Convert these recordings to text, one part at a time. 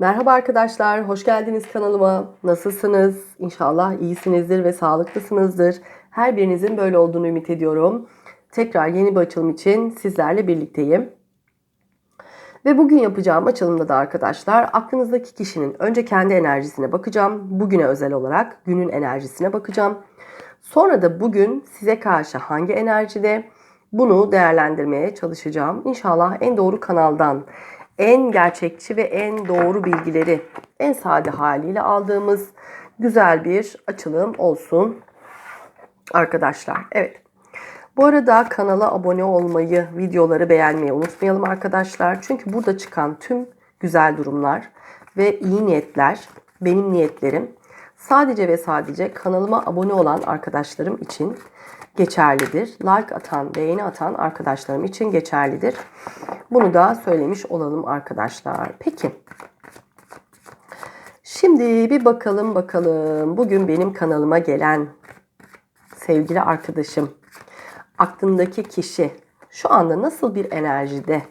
Merhaba arkadaşlar, hoş geldiniz kanalıma. Nasılsınız? İnşallah iyisinizdir ve sağlıklısınızdır. Her birinizin böyle olduğunu ümit ediyorum. Tekrar yeni bir açılım için sizlerle birlikteyim. Ve bugün yapacağım açılımda da arkadaşlar aklınızdaki kişinin önce kendi enerjisine bakacağım. Bugüne özel olarak günün enerjisine bakacağım. Sonra da bugün size karşı hangi enerjide bunu değerlendirmeye çalışacağım. İnşallah en doğru kanaldan, en gerçekçi ve en doğru bilgileri en sade haliyle aldığımız güzel bir açılım olsun arkadaşlar. Evet. Bu arada kanala abone olmayı, videoları beğenmeyi unutmayalım arkadaşlar. Çünkü burada çıkan tüm güzel durumlar ve iyi niyetler benim niyetlerim. Sadece ve sadece kanalıma abone olan arkadaşlarım için geçerlidir. Like atan, beğeni atan arkadaşlarım için geçerlidir. Bunu da söylemiş olalım arkadaşlar. Peki. Şimdi bir bakalım bakalım. Bugün benim kanalıma gelen sevgili arkadaşım, aklındaki kişi şu anda nasıl bir enerjide?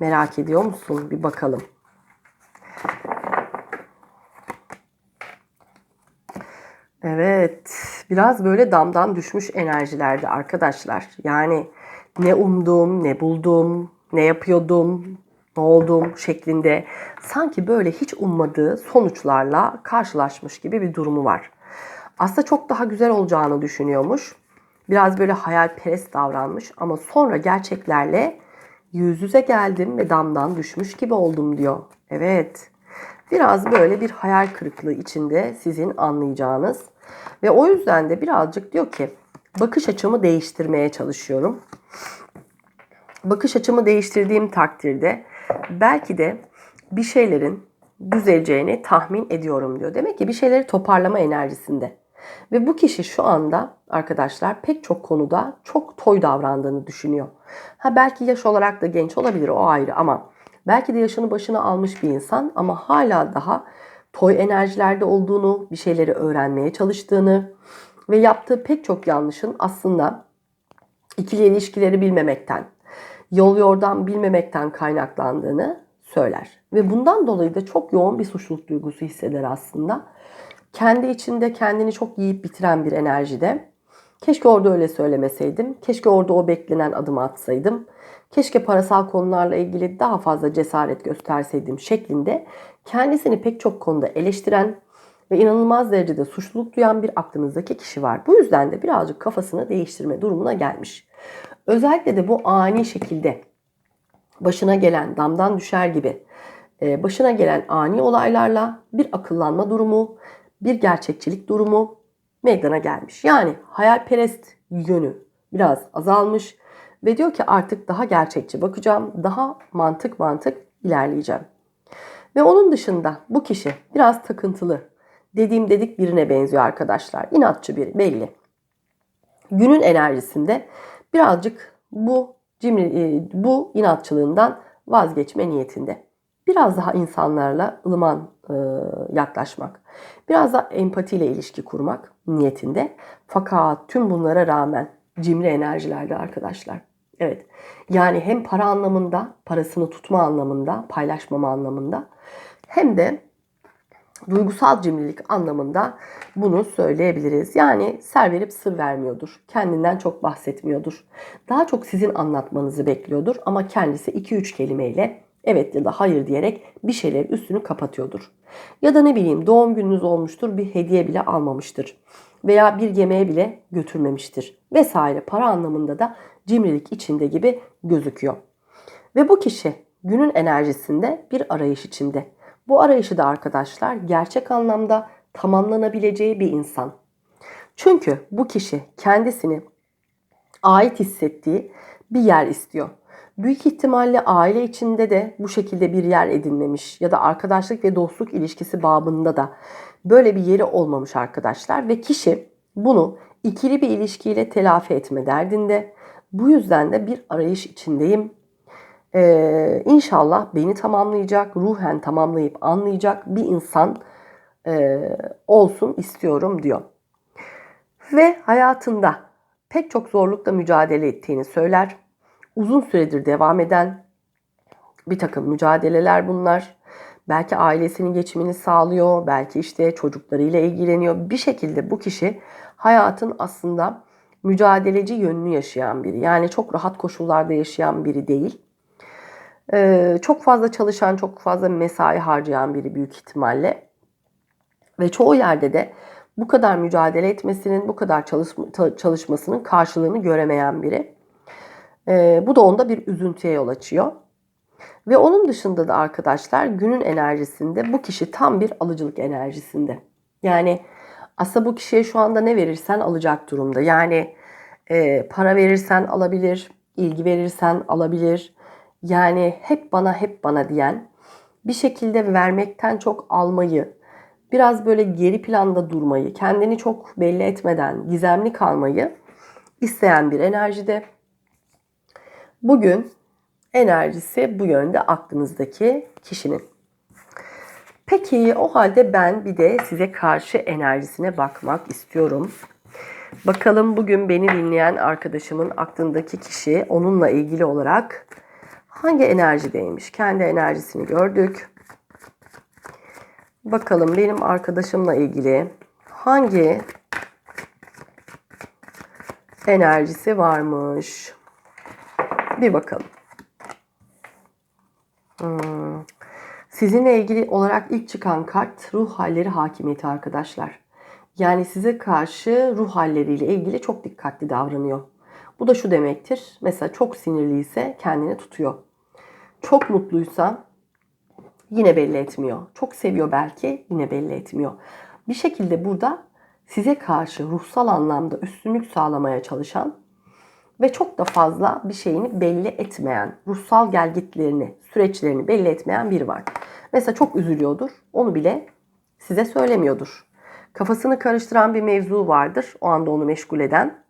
Merak ediyor musun? Bir bakalım. Evet, biraz böyle damdan düşmüş enerjilerde arkadaşlar. Yani ne umdum, ne buldum, ne yapıyordum, ne oldum şeklinde sanki böyle hiç ummadığı sonuçlarla karşılaşmış gibi bir durumu var. Aslında çok daha güzel olacağını düşünüyormuş. Biraz böyle hayalperest davranmış ama sonra gerçeklerle yüz yüze geldim ve damdan düşmüş gibi oldum diyor. Evet. Biraz böyle bir hayal kırıklığı içinde sizin anlayacağınız ve o yüzden de birazcık diyor ki bakış açımı değiştirmeye çalışıyorum. Bakış açımı değiştirdiğim takdirde belki de bir şeylerin düzeleceğini tahmin ediyorum diyor. Demek ki bir şeyleri toparlama enerjisinde. Ve bu kişi şu anda arkadaşlar pek çok konuda çok toy davrandığını düşünüyor. Ha belki yaş olarak da genç olabilir o ayrı ama belki de yaşını başına almış bir insan ama hala daha toy enerjilerde olduğunu, bir şeyleri öğrenmeye çalıştığını ve yaptığı pek çok yanlışın aslında ikili ilişkileri bilmemekten, yol yordan bilmemekten kaynaklandığını söyler. Ve bundan dolayı da çok yoğun bir suçluluk duygusu hisseder aslında. Kendi içinde kendini çok yiyip bitiren bir enerjide. Keşke orada öyle söylemeseydim. Keşke orada o beklenen adımı atsaydım. Keşke parasal konularla ilgili daha fazla cesaret gösterseydim şeklinde kendisini pek çok konuda eleştiren ve inanılmaz derecede suçluluk duyan bir aklınızdaki kişi var. Bu yüzden de birazcık kafasını değiştirme durumuna gelmiş. Özellikle de bu ani şekilde başına gelen damdan düşer gibi e, başına gelen ani olaylarla bir akıllanma durumu, bir gerçekçilik durumu meydana gelmiş. Yani hayalperest yönü biraz azalmış ve diyor ki artık daha gerçekçi bakacağım, daha mantık mantık ilerleyeceğim. Ve onun dışında bu kişi biraz takıntılı, dediğim dedik birine benziyor arkadaşlar. İnatçı biri belli. Günün enerjisinde birazcık bu cimri, e, bu inatçılığından vazgeçme niyetinde. Biraz daha insanlarla ılıman e, yaklaşmak, biraz daha empatiyle ilişki kurmak niyetinde. Fakat tüm bunlara rağmen cimri enerjilerde arkadaşlar. Evet. Yani hem para anlamında, parasını tutma anlamında, paylaşmama anlamında hem de duygusal cimrilik anlamında bunu söyleyebiliriz. Yani ser verip sır vermiyordur. Kendinden çok bahsetmiyordur. Daha çok sizin anlatmanızı bekliyordur ama kendisi 2-3 kelimeyle evet ya da hayır diyerek bir şeyler üstünü kapatıyordur. Ya da ne bileyim doğum gününüz olmuştur bir hediye bile almamıştır. Veya bir yemeğe bile götürmemiştir. Vesaire para anlamında da cimrilik içinde gibi gözüküyor. Ve bu kişi günün enerjisinde bir arayış içinde. Bu arayışı da arkadaşlar gerçek anlamda tamamlanabileceği bir insan. Çünkü bu kişi kendisini ait hissettiği bir yer istiyor. Büyük ihtimalle aile içinde de bu şekilde bir yer edinmemiş ya da arkadaşlık ve dostluk ilişkisi babında da böyle bir yeri olmamış arkadaşlar ve kişi bunu ikili bir ilişkiyle telafi etme derdinde. Bu yüzden de bir arayış içindeyim. Ee, inşallah beni tamamlayacak, ruhen tamamlayıp anlayacak bir insan e, olsun istiyorum diyor. Ve hayatında pek çok zorlukla mücadele ettiğini söyler uzun süredir devam eden bir takım mücadeleler bunlar. Belki ailesinin geçimini sağlıyor, belki işte çocuklarıyla ilgileniyor. Bir şekilde bu kişi hayatın aslında mücadeleci yönünü yaşayan biri. Yani çok rahat koşullarda yaşayan biri değil. Ee, çok fazla çalışan, çok fazla mesai harcayan biri büyük ihtimalle. Ve çoğu yerde de bu kadar mücadele etmesinin, bu kadar çalışma, çalışmasının karşılığını göremeyen biri. Ee, bu da onda bir üzüntüye yol açıyor. Ve onun dışında da arkadaşlar günün enerjisinde bu kişi tam bir alıcılık enerjisinde. Yani aslında bu kişiye şu anda ne verirsen alacak durumda. Yani e, para verirsen alabilir, ilgi verirsen alabilir. Yani hep bana hep bana diyen bir şekilde vermekten çok almayı, biraz böyle geri planda durmayı, kendini çok belli etmeden gizemli kalmayı isteyen bir enerjide. Bugün enerjisi bu yönde aklınızdaki kişinin. Peki o halde ben bir de size karşı enerjisine bakmak istiyorum. Bakalım bugün beni dinleyen arkadaşımın aklındaki kişi onunla ilgili olarak hangi enerjideymiş? Kendi enerjisini gördük. Bakalım benim arkadaşımla ilgili hangi enerjisi varmış? Bir bakalım. Hmm. Sizinle ilgili olarak ilk çıkan kart ruh halleri hakimiyeti arkadaşlar. Yani size karşı ruh halleriyle ilgili çok dikkatli davranıyor. Bu da şu demektir. Mesela çok sinirliyse kendini tutuyor. Çok mutluysa yine belli etmiyor. Çok seviyor belki yine belli etmiyor. Bir şekilde burada size karşı ruhsal anlamda üstünlük sağlamaya çalışan ve çok da fazla bir şeyini belli etmeyen, ruhsal gelgitlerini, süreçlerini belli etmeyen biri var. Mesela çok üzülüyordur, onu bile size söylemiyordur. Kafasını karıştıran bir mevzu vardır, o anda onu meşgul eden.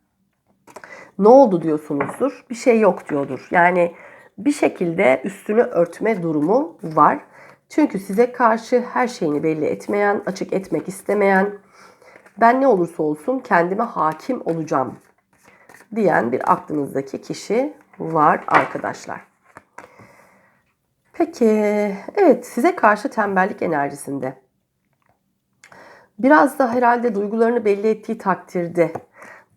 Ne oldu diyorsunuzdur, bir şey yok diyordur. Yani bir şekilde üstünü örtme durumu var. Çünkü size karşı her şeyini belli etmeyen, açık etmek istemeyen, ben ne olursa olsun kendime hakim olacağım diyen bir aklınızdaki kişi var arkadaşlar. Peki, evet size karşı tembellik enerjisinde. Biraz da herhalde duygularını belli ettiği takdirde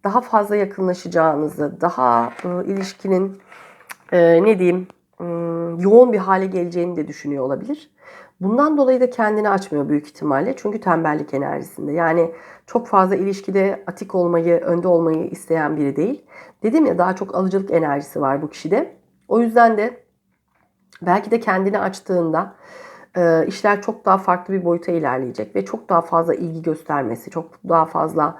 daha fazla yakınlaşacağınızı, daha e, ilişkinin e, ne diyeyim e, yoğun bir hale geleceğini de düşünüyor olabilir. Bundan dolayı da kendini açmıyor büyük ihtimalle. Çünkü tembellik enerjisinde. Yani çok fazla ilişkide atik olmayı, önde olmayı isteyen biri değil. Dedim ya daha çok alıcılık enerjisi var bu kişide. O yüzden de belki de kendini açtığında e, işler çok daha farklı bir boyuta ilerleyecek ve çok daha fazla ilgi göstermesi, çok daha fazla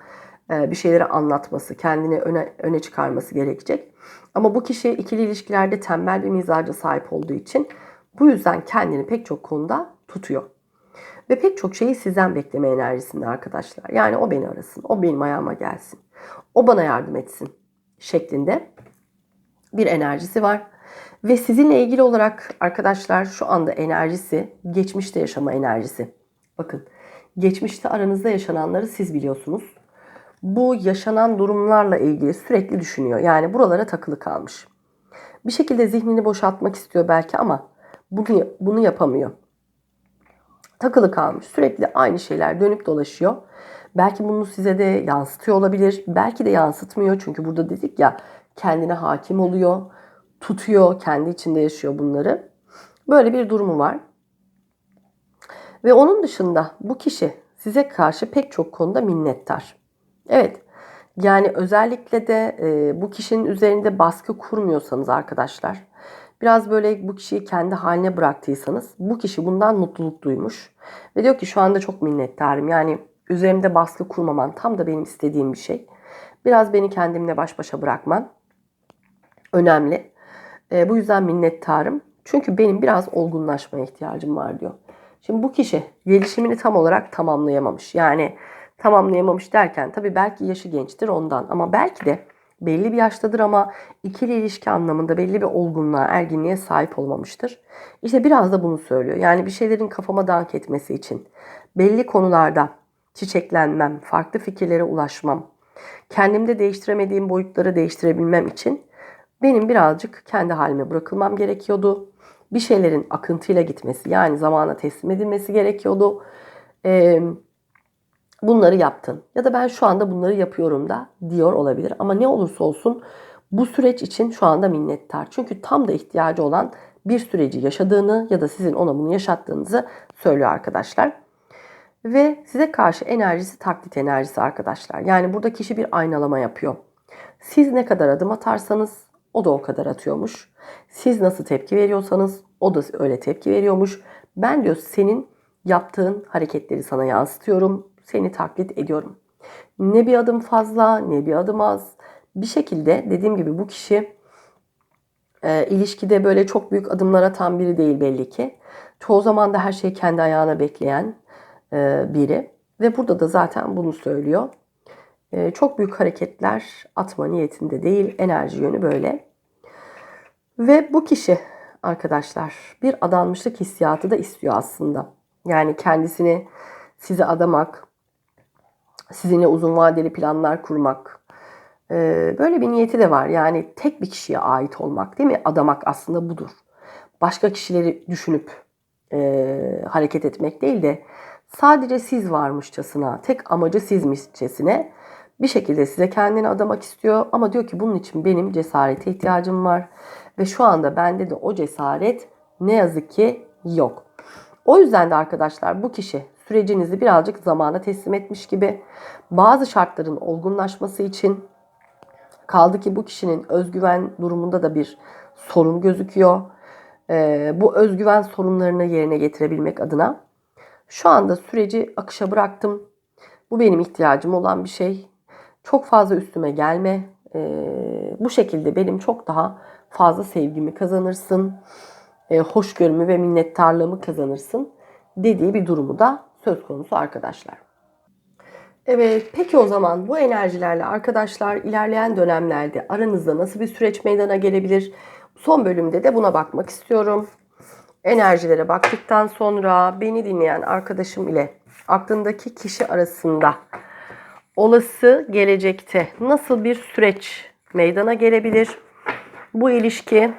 e, bir şeyleri anlatması, kendini öne, öne çıkarması gerekecek. Ama bu kişi ikili ilişkilerde tembel bir mizaca sahip olduğu için bu yüzden kendini pek çok konuda tutuyor. Ve pek çok şeyi sizden bekleme enerjisinde arkadaşlar. Yani o beni arasın, o benim ayağıma gelsin, o bana yardım etsin şeklinde bir enerjisi var. Ve sizinle ilgili olarak arkadaşlar şu anda enerjisi geçmişte yaşama enerjisi. Bakın geçmişte aranızda yaşananları siz biliyorsunuz. Bu yaşanan durumlarla ilgili sürekli düşünüyor. Yani buralara takılı kalmış. Bir şekilde zihnini boşaltmak istiyor belki ama bunu, bunu yapamıyor. Takılı kalmış. Sürekli aynı şeyler dönüp dolaşıyor. Belki bunu size de yansıtıyor olabilir. Belki de yansıtmıyor. Çünkü burada dedik ya kendine hakim oluyor. Tutuyor. Kendi içinde yaşıyor bunları. Böyle bir durumu var. Ve onun dışında bu kişi size karşı pek çok konuda minnettar. Evet. Yani özellikle de e, bu kişinin üzerinde baskı kurmuyorsanız arkadaşlar biraz böyle bu kişiyi kendi haline bıraktıysanız bu kişi bundan mutluluk duymuş. Ve diyor ki şu anda çok minnettarım. Yani üzerimde baskı kurmaman tam da benim istediğim bir şey. Biraz beni kendimle baş başa bırakman önemli. E, bu yüzden minnettarım. Çünkü benim biraz olgunlaşmaya ihtiyacım var diyor. Şimdi bu kişi gelişimini tam olarak tamamlayamamış. Yani tamamlayamamış derken tabii belki yaşı gençtir ondan ama belki de belli bir yaştadır ama ikili ilişki anlamında belli bir olgunluğa, erginliğe sahip olmamıştır. İşte biraz da bunu söylüyor. Yani bir şeylerin kafama dank etmesi için belli konularda çiçeklenmem, farklı fikirlere ulaşmam, kendimde değiştiremediğim boyutları değiştirebilmem için benim birazcık kendi halime bırakılmam gerekiyordu. Bir şeylerin akıntıyla gitmesi yani zamana teslim edilmesi gerekiyordu. Ee, bunları yaptın ya da ben şu anda bunları yapıyorum da diyor olabilir. Ama ne olursa olsun bu süreç için şu anda minnettar. Çünkü tam da ihtiyacı olan bir süreci yaşadığını ya da sizin ona bunu yaşattığınızı söylüyor arkadaşlar. Ve size karşı enerjisi taklit enerjisi arkadaşlar. Yani burada kişi bir aynalama yapıyor. Siz ne kadar adım atarsanız o da o kadar atıyormuş. Siz nasıl tepki veriyorsanız o da öyle tepki veriyormuş. Ben diyor senin yaptığın hareketleri sana yansıtıyorum. Seni taklit ediyorum. Ne bir adım fazla ne bir adım az. Bir şekilde dediğim gibi bu kişi e, ilişkide böyle çok büyük adımlar atan biri değil belli ki. Çoğu zaman da her şeyi kendi ayağına bekleyen e, biri. Ve burada da zaten bunu söylüyor. E, çok büyük hareketler atma niyetinde değil. Enerji yönü böyle. Ve bu kişi arkadaşlar bir adanmışlık hissiyatı da istiyor aslında. Yani kendisini size adamak, sizinle uzun vadeli planlar kurmak. Ee, böyle bir niyeti de var. Yani tek bir kişiye ait olmak değil mi? Adamak aslında budur. Başka kişileri düşünüp e, hareket etmek değil de sadece siz varmışçasına, tek amacı sizmişçesine bir şekilde size kendini adamak istiyor. Ama diyor ki bunun için benim cesarete ihtiyacım var. Ve şu anda bende de o cesaret ne yazık ki yok. O yüzden de arkadaşlar bu kişi sürecinizi birazcık zamana teslim etmiş gibi bazı şartların olgunlaşması için kaldı ki bu kişinin özgüven durumunda da bir sorun gözüküyor. Ee, bu özgüven sorunlarını yerine getirebilmek adına şu anda süreci akışa bıraktım. Bu benim ihtiyacım olan bir şey. Çok fazla üstüme gelme. Ee, bu şekilde benim çok daha fazla sevgimi kazanırsın. E, hoşgörümü ve minnettarlığımı kazanırsın dediği bir durumu da söz konusu arkadaşlar. Evet, peki o zaman bu enerjilerle arkadaşlar ilerleyen dönemlerde aranızda nasıl bir süreç meydana gelebilir? Son bölümde de buna bakmak istiyorum. Enerjilere baktıktan sonra beni dinleyen arkadaşım ile aklındaki kişi arasında olası gelecekte nasıl bir süreç meydana gelebilir? Bu ilişki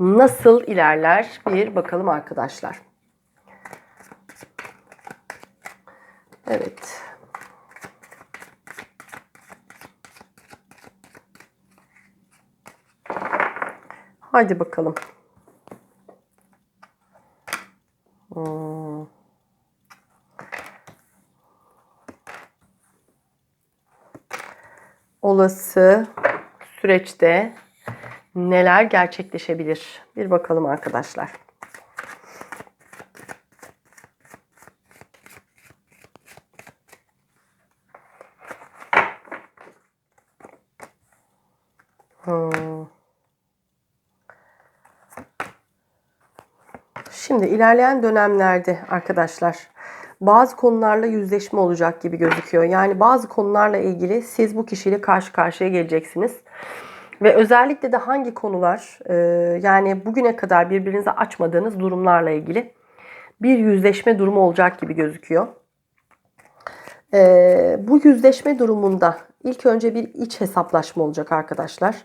nasıl ilerler bir bakalım arkadaşlar. Evet. Haydi bakalım. Hmm. Olası süreçte neler gerçekleşebilir? Bir bakalım arkadaşlar. Şimdi ilerleyen dönemlerde arkadaşlar bazı konularla yüzleşme olacak gibi gözüküyor. Yani bazı konularla ilgili siz bu kişiyle karşı karşıya geleceksiniz. Ve özellikle de hangi konular e, yani bugüne kadar birbirinize açmadığınız durumlarla ilgili bir yüzleşme durumu olacak gibi gözüküyor. E, bu yüzleşme durumunda ilk önce bir iç hesaplaşma olacak arkadaşlar.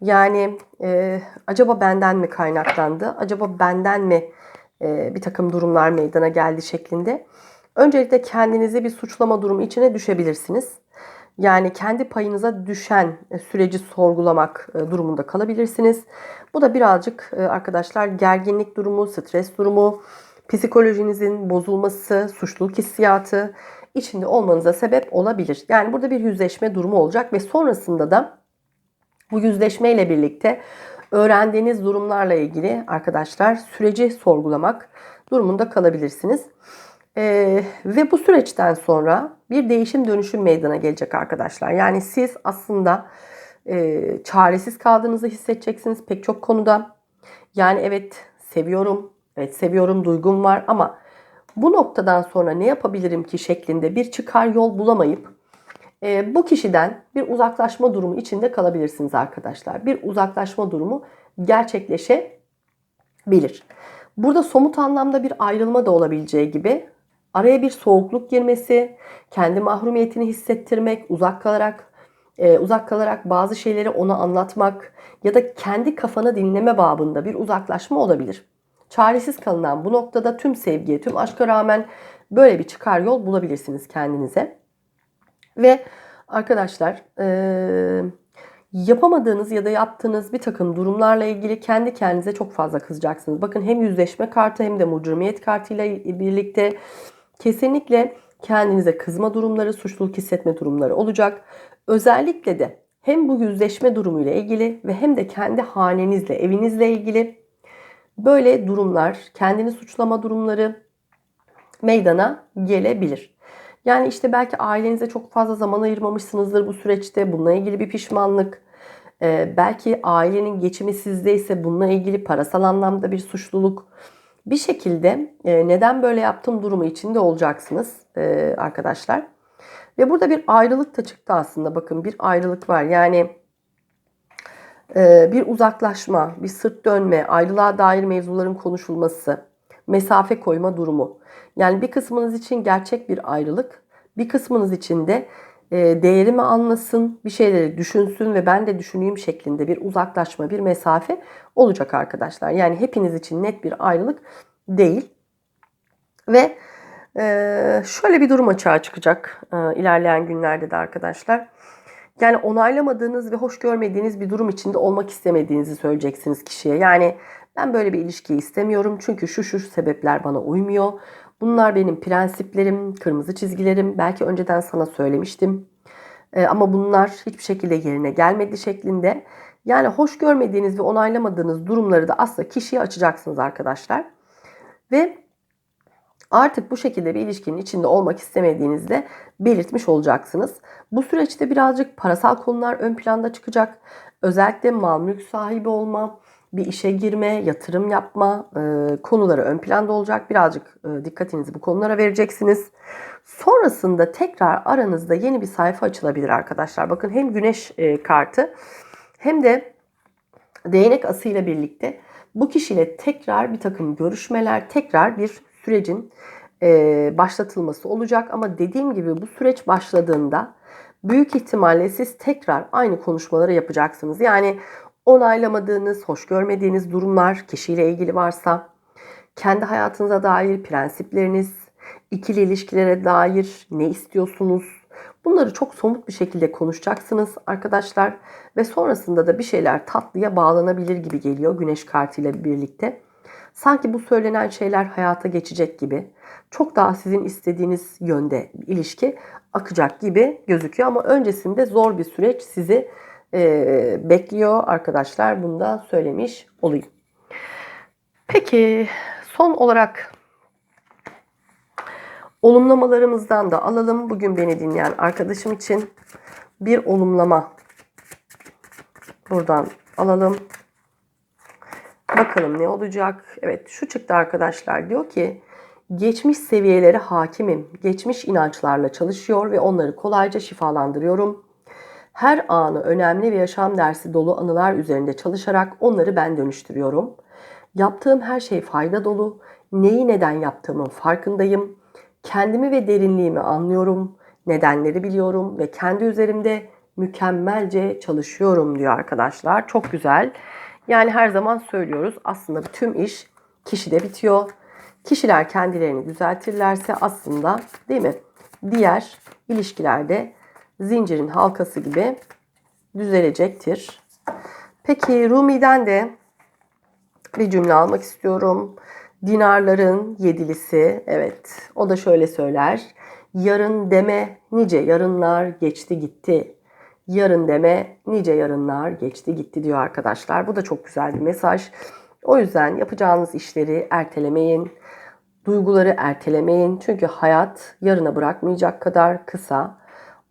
Yani e, acaba benden mi kaynaklandı? Acaba benden mi bir takım durumlar meydana geldi şeklinde. Öncelikle kendinizi bir suçlama durumu içine düşebilirsiniz. Yani kendi payınıza düşen e, süreci sorgulamak e, durumunda kalabilirsiniz. Bu da birazcık e, arkadaşlar gerginlik durumu, stres durumu, psikolojinizin bozulması, suçluluk hissiyatı içinde olmanıza sebep olabilir. Yani burada bir yüzleşme durumu olacak ve sonrasında da bu yüzleşme ile birlikte öğrendiğiniz durumlarla ilgili arkadaşlar süreci sorgulamak durumunda kalabilirsiniz. Ee, ve bu süreçten sonra bir değişim dönüşüm meydana gelecek arkadaşlar. Yani siz aslında e, çaresiz kaldığınızı hissedeceksiniz pek çok konuda. Yani evet seviyorum, evet seviyorum duygum var ama bu noktadan sonra ne yapabilirim ki şeklinde bir çıkar yol bulamayıp bu kişiden bir uzaklaşma durumu içinde kalabilirsiniz arkadaşlar. Bir uzaklaşma durumu gerçekleşebilir. Burada somut anlamda bir ayrılma da olabileceği gibi araya bir soğukluk girmesi, kendi mahrumiyetini hissettirmek, uzak kalarak e, uzak kalarak bazı şeyleri ona anlatmak ya da kendi kafana dinleme babında bir uzaklaşma olabilir. Çaresiz kalınan bu noktada tüm sevgiye, tüm aşka rağmen böyle bir çıkar yol bulabilirsiniz kendinize. Ve arkadaşlar e, yapamadığınız ya da yaptığınız bir takım durumlarla ilgili kendi kendinize çok fazla kızacaksınız. Bakın hem yüzleşme kartı hem de mucurmiyet kartıyla birlikte kesinlikle kendinize kızma durumları, suçluluk hissetme durumları olacak. Özellikle de hem bu yüzleşme durumuyla ilgili ve hem de kendi hanenizle, evinizle ilgili böyle durumlar, kendini suçlama durumları meydana gelebilir. Yani işte belki ailenize çok fazla zaman ayırmamışsınızdır bu süreçte. Bununla ilgili bir pişmanlık. Ee, belki ailenin geçimi sizdeyse bununla ilgili parasal anlamda bir suçluluk. Bir şekilde e, neden böyle yaptım durumu içinde olacaksınız e, arkadaşlar. Ve burada bir ayrılık da çıktı aslında. Bakın bir ayrılık var. Yani e, bir uzaklaşma, bir sırt dönme, ayrılığa dair mevzuların konuşulması, mesafe koyma durumu. Yani bir kısmınız için gerçek bir ayrılık, bir kısmınız için de e, değerimi anlasın, bir şeyleri düşünsün ve ben de düşüneyim şeklinde bir uzaklaşma, bir mesafe olacak arkadaşlar. Yani hepiniz için net bir ayrılık değil. Ve e, şöyle bir durum açığa çıkacak e, ilerleyen günlerde de arkadaşlar. Yani onaylamadığınız ve hoş görmediğiniz bir durum içinde olmak istemediğinizi söyleyeceksiniz kişiye. Yani ben böyle bir ilişkiyi istemiyorum çünkü şu şu sebepler bana uymuyor. Bunlar benim prensiplerim, kırmızı çizgilerim. Belki önceden sana söylemiştim. Ee, ama bunlar hiçbir şekilde yerine gelmedi şeklinde. Yani hoş görmediğiniz ve onaylamadığınız durumları da aslında kişiye açacaksınız arkadaşlar. Ve artık bu şekilde bir ilişkinin içinde olmak istemediğinizde belirtmiş olacaksınız. Bu süreçte birazcık parasal konular ön planda çıkacak. Özellikle mal mülk sahibi olma, bir işe girme, yatırım yapma e, konuları ön planda olacak. Birazcık e, dikkatinizi bu konulara vereceksiniz. Sonrasında tekrar aranızda yeni bir sayfa açılabilir arkadaşlar. Bakın hem güneş e, kartı hem de değnek asıyla birlikte bu kişiyle tekrar bir takım görüşmeler, tekrar bir sürecin e, başlatılması olacak. Ama dediğim gibi bu süreç başladığında büyük ihtimalle siz tekrar aynı konuşmaları yapacaksınız. Yani onaylamadığınız, hoş görmediğiniz durumlar kişiyle ilgili varsa, kendi hayatınıza dair prensipleriniz, ikili ilişkilere dair ne istiyorsunuz? Bunları çok somut bir şekilde konuşacaksınız arkadaşlar ve sonrasında da bir şeyler tatlıya bağlanabilir gibi geliyor güneş kartıyla birlikte. Sanki bu söylenen şeyler hayata geçecek gibi, çok daha sizin istediğiniz yönde ilişki akacak gibi gözüküyor ama öncesinde zor bir süreç sizi e, bekliyor arkadaşlar. Bunu da söylemiş olayım. Peki son olarak olumlamalarımızdan da alalım. Bugün beni dinleyen arkadaşım için bir olumlama buradan alalım. Bakalım ne olacak? Evet şu çıktı arkadaşlar. Diyor ki geçmiş seviyelere hakimim. Geçmiş inançlarla çalışıyor ve onları kolayca şifalandırıyorum. Her anı önemli ve yaşam dersi dolu anılar üzerinde çalışarak onları ben dönüştürüyorum. Yaptığım her şey fayda dolu. Neyi neden yaptığımın farkındayım. Kendimi ve derinliğimi anlıyorum. Nedenleri biliyorum ve kendi üzerimde mükemmelce çalışıyorum diyor arkadaşlar. Çok güzel. Yani her zaman söylüyoruz aslında tüm iş kişide bitiyor. Kişiler kendilerini düzeltirlerse aslında değil mi? Diğer ilişkilerde zincirin halkası gibi düzelecektir. Peki Rumi'den de bir cümle almak istiyorum. Dinarların yedilisi. Evet o da şöyle söyler. Yarın deme nice yarınlar geçti gitti. Yarın deme nice yarınlar geçti gitti diyor arkadaşlar. Bu da çok güzel bir mesaj. O yüzden yapacağınız işleri ertelemeyin. Duyguları ertelemeyin. Çünkü hayat yarına bırakmayacak kadar kısa.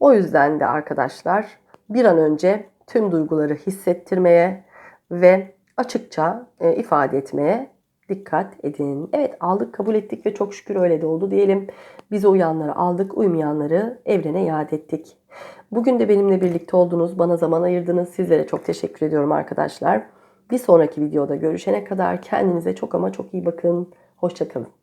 O yüzden de arkadaşlar bir an önce tüm duyguları hissettirmeye ve açıkça e, ifade etmeye dikkat edin. Evet aldık kabul ettik ve çok şükür öyle de oldu diyelim. Bize uyanları aldık, uymayanları evrene iade ettik. Bugün de benimle birlikte oldunuz, bana zaman ayırdınız. Sizlere çok teşekkür ediyorum arkadaşlar. Bir sonraki videoda görüşene kadar kendinize çok ama çok iyi bakın. Hoşçakalın.